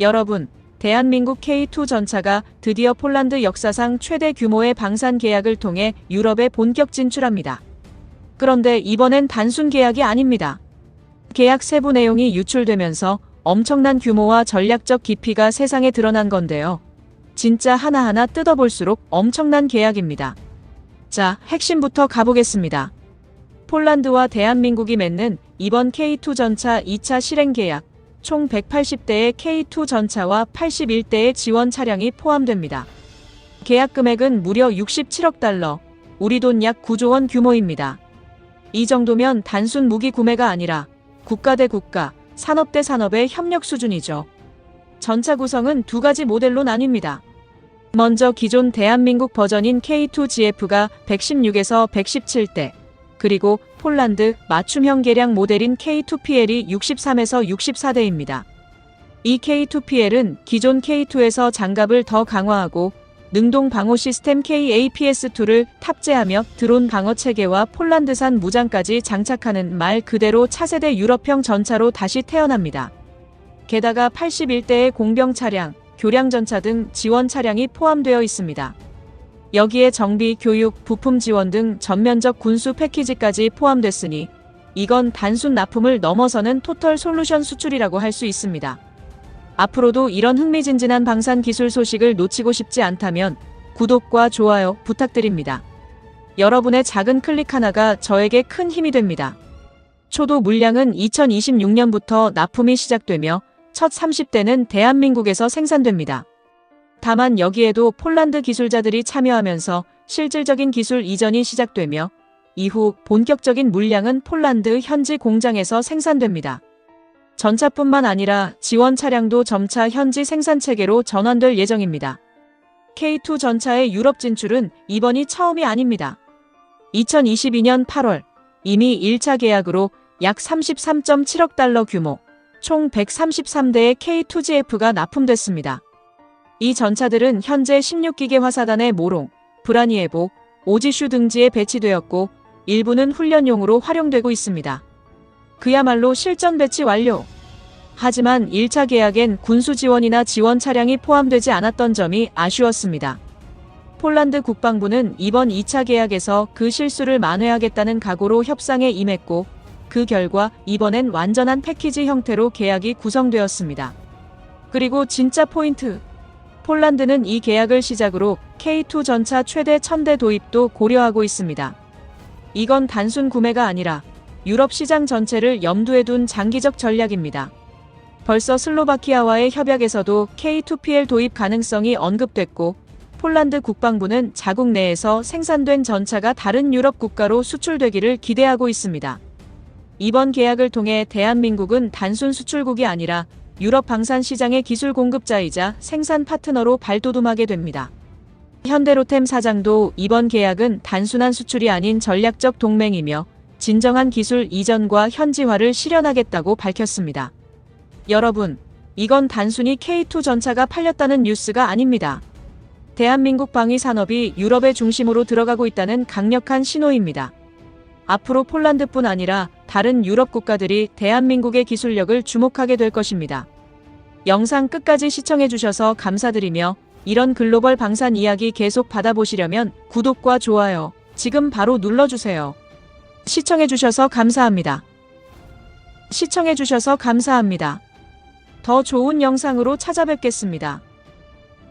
여러분, 대한민국 K2 전차가 드디어 폴란드 역사상 최대 규모의 방산 계약을 통해 유럽에 본격 진출합니다. 그런데 이번엔 단순 계약이 아닙니다. 계약 세부 내용이 유출되면서 엄청난 규모와 전략적 깊이가 세상에 드러난 건데요. 진짜 하나하나 뜯어볼수록 엄청난 계약입니다. 자, 핵심부터 가보겠습니다. 폴란드와 대한민국이 맺는 이번 K2 전차 2차 실행 계약, 총 180대의 K2 전차와 81대의 지원 차량이 포함됩니다. 계약 금액은 무려 67억 달러, 우리 돈 약 9조 원 규모입니다. 이 정도면 단순 무기 구매가 아니라 국가 대 국가, 산업 대 산업의 협력 수준이죠. 전차 구성은 두 가지 모델로 나뉩니다. 먼저 기존 대한민국 버전인 K2GF가 116에서 117대, 그리고 폴란드 맞춤형 개량 모델인 K2PL이 63에서 64대입니다. 이 K2PL은 기존 K2에서 장갑을 더 강화하고 능동 방호 시스템 KAPS2를 탑재하며 드론 방어 체계와 폴란드산 무장까지 장착하는 말 그대로 차세대 유럽형 전차로 다시 태어납니다. 게다가 81대의 공병 차량, 교량 전차 등 지원 차량이 포함되어 있습니다. 여기에 정비, 교육, 부품 지원 등 전면적 군수 패키지까지 포함됐으니 이건 단순 납품을 넘어서는 토털 솔루션 수출이라고 할 수 있습니다. 앞으로도 이런 흥미진진한 방산 기술 소식을 놓치고 싶지 않다면 구독과 좋아요 부탁드립니다. 여러분의 작은 클릭 하나가 저에게 큰 힘이 됩니다. 초도 물량은 2026년부터 납품이 시작되며 첫 30대는 대한민국에서 생산됩니다. 다만 여기에도 폴란드 기술자들이 참여하면서 실질적인 기술 이전이 시작되며 이후 본격적인 물량은 폴란드 현지 공장에서 생산됩니다. 전차뿐만 아니라 지원 차량도 점차 현지 생산 체계로 전환될 예정입니다. K2 전차의 유럽 진출은 이번이 처음이 아닙니다. 2022년 8월 이미 1차 계약으로 약 33.7억 달러 규모, 총 133대의 K2GF가 납품됐습니다. 이 전차들은 현재 16기계 화사단의 모롱, 브라니에보, 오지슈 등지에 배치되었고 일부는 훈련용으로 활용되고 있습니다. 그야말로 실전 배치 완료. 하지만 1차 계약엔 군수 지원이나 지원 차량이 포함되지 않았던 점이 아쉬웠습니다. 폴란드 국방부는 이번 2차 계약에서 그 실수를 만회하겠다는 각오로 협상에 임했고 그 결과 이번엔 완전한 패키지 형태로 계약이 구성되었습니다. 그리고 진짜 포인트. 폴란드는 이 계약을 시작으로 K2 전차 최대 1000대 도입도 고려하고 있습니다. 이건 단순 구매가 아니라 유럽 시장 전체를 염두에 둔 장기적 전략입니다. 벌써 슬로바키아와의 협약에서도 K2PL 도입 가능성이 언급됐고 폴란드 국방부는 자국 내에서 생산된 전차가 다른 유럽 국가로 수출되기를 기대하고 있습니다. 이번 계약을 통해 대한민국은 단순 수출국이 아니라 유럽 방산 시장의 기술 공급자이자 생산 파트너로 발돋움하게 됩니다. 현대로템 사장도 이번 계약은 단순한 수출이 아닌 전략적 동맹이며 진정한 기술 이전과 현지화를 실현하겠다고 밝혔습니다. 여러분, 이건 단순히 K2 전차가 팔렸다는 뉴스가 아닙니다. 대한민국 방위 산업이 유럽의 중심으로 들어가고 있다는 강력한 신호입니다. 앞으로 폴란드뿐 아니라 다른 유럽 국가들이 대한민국의 기술력을 주목하게 될 것입니다. 영상 끝까지 시청해주셔서 감사드리며 이런 글로벌 방산 이야기 계속 받아보시려면 구독과 좋아요 지금 바로 눌러주세요. 시청해주셔서 감사합니다. 시청해주셔서 감사합니다. 더 좋은 영상으로 찾아뵙겠습니다.